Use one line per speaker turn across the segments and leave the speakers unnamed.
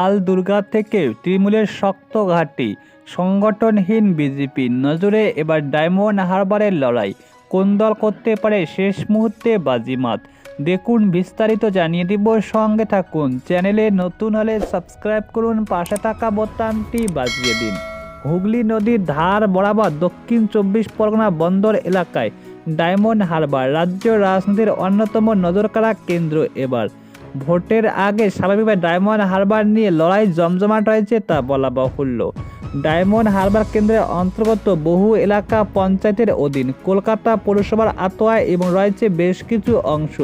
লাল দুর্গা থেকে তৃণমূলের শক্ত ঘাঁটি, সংগঠনহীন বিজেপি। নজরে এবার ডায়মন্ড হারবারের লড়াই। কোন দল করতে পারে শেষ মুহূর্তে বাজিমাত? দেখুন বিস্তারিত জানিয়ে দিব। সঙ্গে থাকুন। চ্যানেলে নতুন হলে সাবস্ক্রাইব করুন। পাশে থাকা বোতামটি বাজিয়ে দিন। হুগলি নদীর ধার বরাবর দক্ষিণ চব্বিশ পরগনা বন্দর এলাকায় ডায়মন্ড হারবার। রাজ্য রাজনীতির অন্যতম নজরকাড়া কেন্দ্র এবার। ভোটের আগে স্বাভাবিকভাবে ডায়মন্ড হারবার নিয়ে লড়াই জমজমাট হয়েছে তা বলা বাহুল্য। ডায়মন্ড হারবার কেন্দ্রের অন্তর্গত বহু এলাকা পঞ্চায়েতের অধীন। কলকাতা পৌরসভার আতোয়ায় এবং রয়েছে বেশ কিছু অংশ।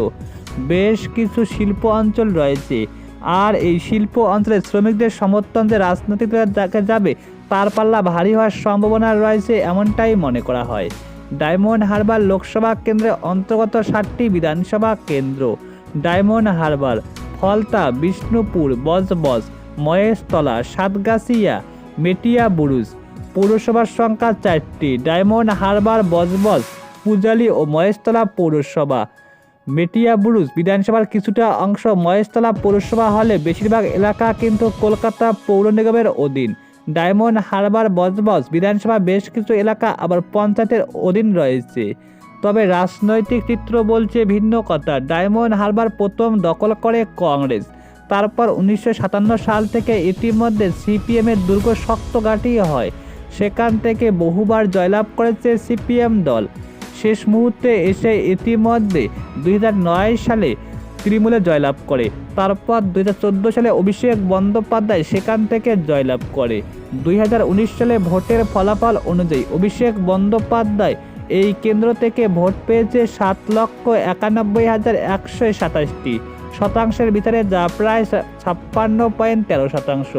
বেশ কিছু শিল্প অঞ্চল রয়েছে। আর এই শিল্প অঞ্চলের শ্রমিকদের সমর্থন যে রাজনৈতিকরা দেখা যাবে, তার পাল্লা ভারী হওয়ার সম্ভাবনা রয়েছে এমনটাই মনে করা হয়। ডায়মন্ড হারবার লোকসভা কেন্দ্রের অন্তর্গত ষাটটি বিধানসভা কেন্দ্র। Diamond Harbour, Falta, Bishnupur, Budge Budge, Maheshtala, Satgachia, Metiabruz. পৌরসভার সংখ্যা চারটি, ডায়মন্ড হারবার, বজবজ, পূজালি ও মহেশতলা পৌরসভা। মেটিয়া বুরুজ বিধানসভার কিছুটা অংশ মহেশতলা পৌরসভা হলে বেশিরভাগ এলাকা কিন্তু কলকাতা পৌর নিগমের অধীন। ডায়মন্ড হারবার, বজবজ বিধানসভা বেশ কিছু এলাকা আবার পঞ্চায়েতের অধীন রয়েছে। তবে রাজনৈতিক চিত্র বলছে ভিন্ন কথা। ডায়মন্ড হারবার প্রথম দখল করে কংগ্রেস। তারপর উনিশশো সাতান্ন সাল থেকে ইতিমধ্যে সিপিএমের দুর্গ শক্ত ঘাঁটি হয়। সেখান থেকে বহুবার জয়লাভ করেছে সিপিএম দল। শেষ মুহূর্তে এসে ইতিমধ্যে দুই হাজার নয় সালে তৃণমূলে জয়লাভ করে। তারপর দুই হাজার চোদ্দ সালে অভিষেক বন্দ্যোপাধ্যায় সেখান থেকে জয়লাভ করে। দুই হাজার উনিশ সালে ভোটের ফলাফল অনুযায়ী অভিষেক বন্দ্যোপাধ্যায় এই কেন্দ্র থেকে ভোট পেয়েছে সাত লক্ষ একানব্বই হাজার একশো সাতাশটি শতাংশের ভিতরে যা প্রায় ছাপ্পান্ন পয়েন্ট তেরো শতাংশ।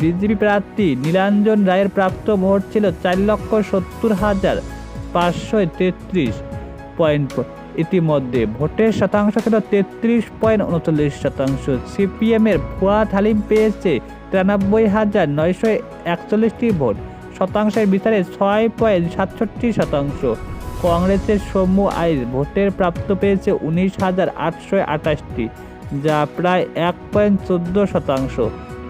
বিজেপি প্রার্থী নীলাঞ্জন রায়ের প্রাপ্ত ভোট ছিল চার লক্ষ সত্তর হাজার পাঁচশো তেত্রিশ পয়েন্ট ইতিমধ্যে। ভোটের শতাংশ ছিল তেত্রিশ পয়েন্ট উনচল্লিশ শতাংশ। সিপিএমের ফুয়াদ হালিম পেয়েছে তিরানব্বই হাজার নয়শো একচল্লিশটি ভোট। শতাংশের বিচারে ছয় পয়েন্ট সাতষট্টি শতাংশ। কংগ্রেসের সৌম্য আইস ভোটের প্রাপ্ত পেয়েছে উনিশ হাজার আটশো আটাশটি যা প্রায় এক পয়েন্ট চোদ্দ শতাংশ।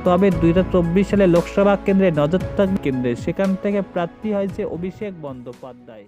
তবে দুই হাজার চব্বিশ সালে লোকসভা কেন্দ্রে নজর কেন্দ্রে সেখান থেকে প্রার্থী হয়েছে অভিষেক বন্দ্যোপাধ্যায়।